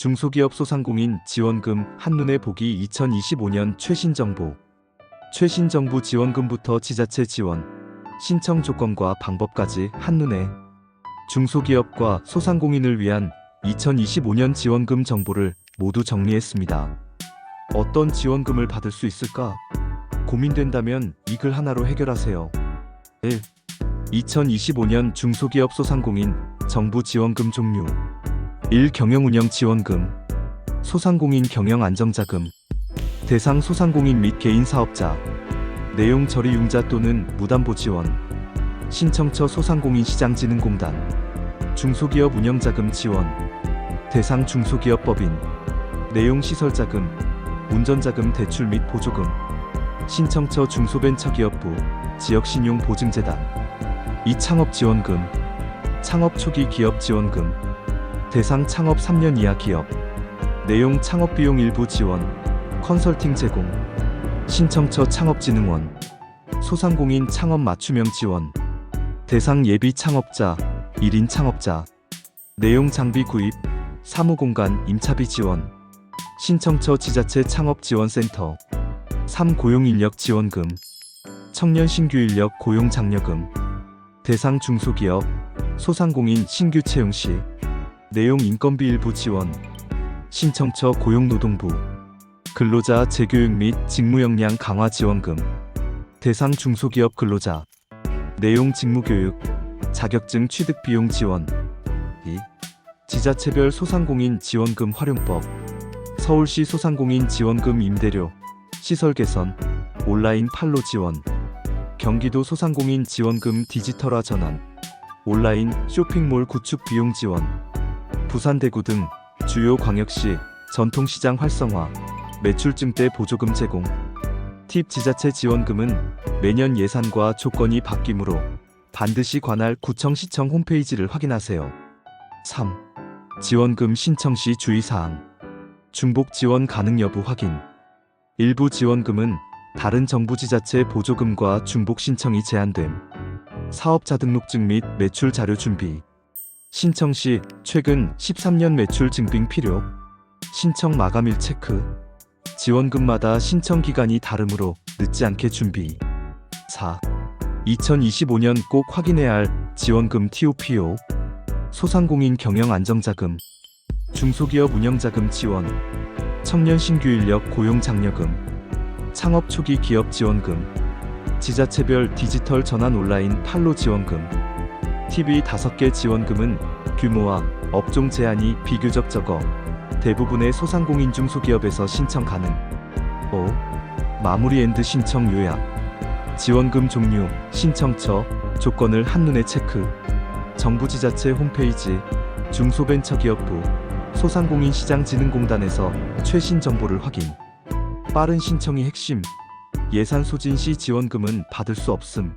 중소기업 소상공인 지원금 한눈에 보기 2025년 최신 정보. 최신 정부 지원금부터 지자체 지원, 신청 조건과 방법까지 한눈에 중소기업과 소상공인을 위한 2025년 지원금 정보를 모두 정리했습니다. 어떤 지원금을 받을 수 있을까? 고민된다면 이 글 하나로 해결하세요. 1. 2025년 중소기업 소상공인 정부 지원금 종류 1. 경영운영 지원금 소상공인 경영 안정자금 대상 소상공인 및 개인 사업자 내용 처리 융자 또는 무담보 지원 신청처 소상공인 시장진흥공단 중소기업 운영자금 지원 대상 중소기업법인 내용 시설자금 운전자금 대출 및 보조금 신청처 중소벤처기업부 지역신용보증재단 이 창업지원금 창업 초기 기업 지원금 대상 창업 3년 이하 기업 내용 창업 비용 일부 지원 컨설팅 제공 신청처 창업진흥원 소상공인 창업 맞춤형 지원 대상 예비 창업자 1인 창업자 내용 장비 구입 사무공간 임차비 지원 신청처 지자체 창업지원센터 3. 고용인력 지원금 청년 신규 인력 고용 장려금 대상 중소기업 소상공인 신규 채용 시 내용 인건비 일부 지원 신청처 고용노동부 근로자 재교육 및 직무 역량 강화 지원금 대상 중소기업 근로자 내용 직무교육 자격증 취득 비용 지원 2. 지자체별 소상공인 지원금 활용법 서울시 소상공인 지원금 임대료 시설 개선 온라인 판로 지원 경기도 소상공인 지원금 디지털화 전환 온라인 쇼핑몰 구축 비용 지원 부산 대구 등 주요 광역시 전통시장 활성화 매출 증대 보조금 제공 팁 지자체 지원금은 매년 예산과 조건이 바뀌므로 반드시 관할 구청 시청 홈페이지를 확인하세요. 3. 지원금 신청 시 주의사항 중복 지원 가능 여부 확인 일부 지원금은 다른 정부 지자체 보조금과 중복 신청이 제한됨. 사업자 등록증 및 매출 자료 준비. 신청 시 최근 13년 매출 증빙 필요. 신청 마감일 체크. 지원금마다 신청 기간이 다르므로 늦지 않게 준비. 4. 2025년 꼭 확인해야 할 지원금 TOPO. 소상공인 경영 안정자금. 중소기업 운영자금 지원. 청년 신규 인력 고용 장려금. 창업 초기 기업 지원금, 지자체별 디지털 전환 온라인 판로 지원금, TV 5개 지원금은 규모와 업종 제한이 비교적 적어 대부분의 소상공인 중소기업에서 신청 가능. 5. 마무리 엔드 신청 요약. 지원금 종류, 신청처, 조건을 한눈에 체크. 정부 지자체 홈페이지, 중소벤처기업부, 소상공인 시장진흥공단에서 최신 정보를 확인. 빠른 신청이 핵심. 예산 소진 시 지원금은 받을 수 없음.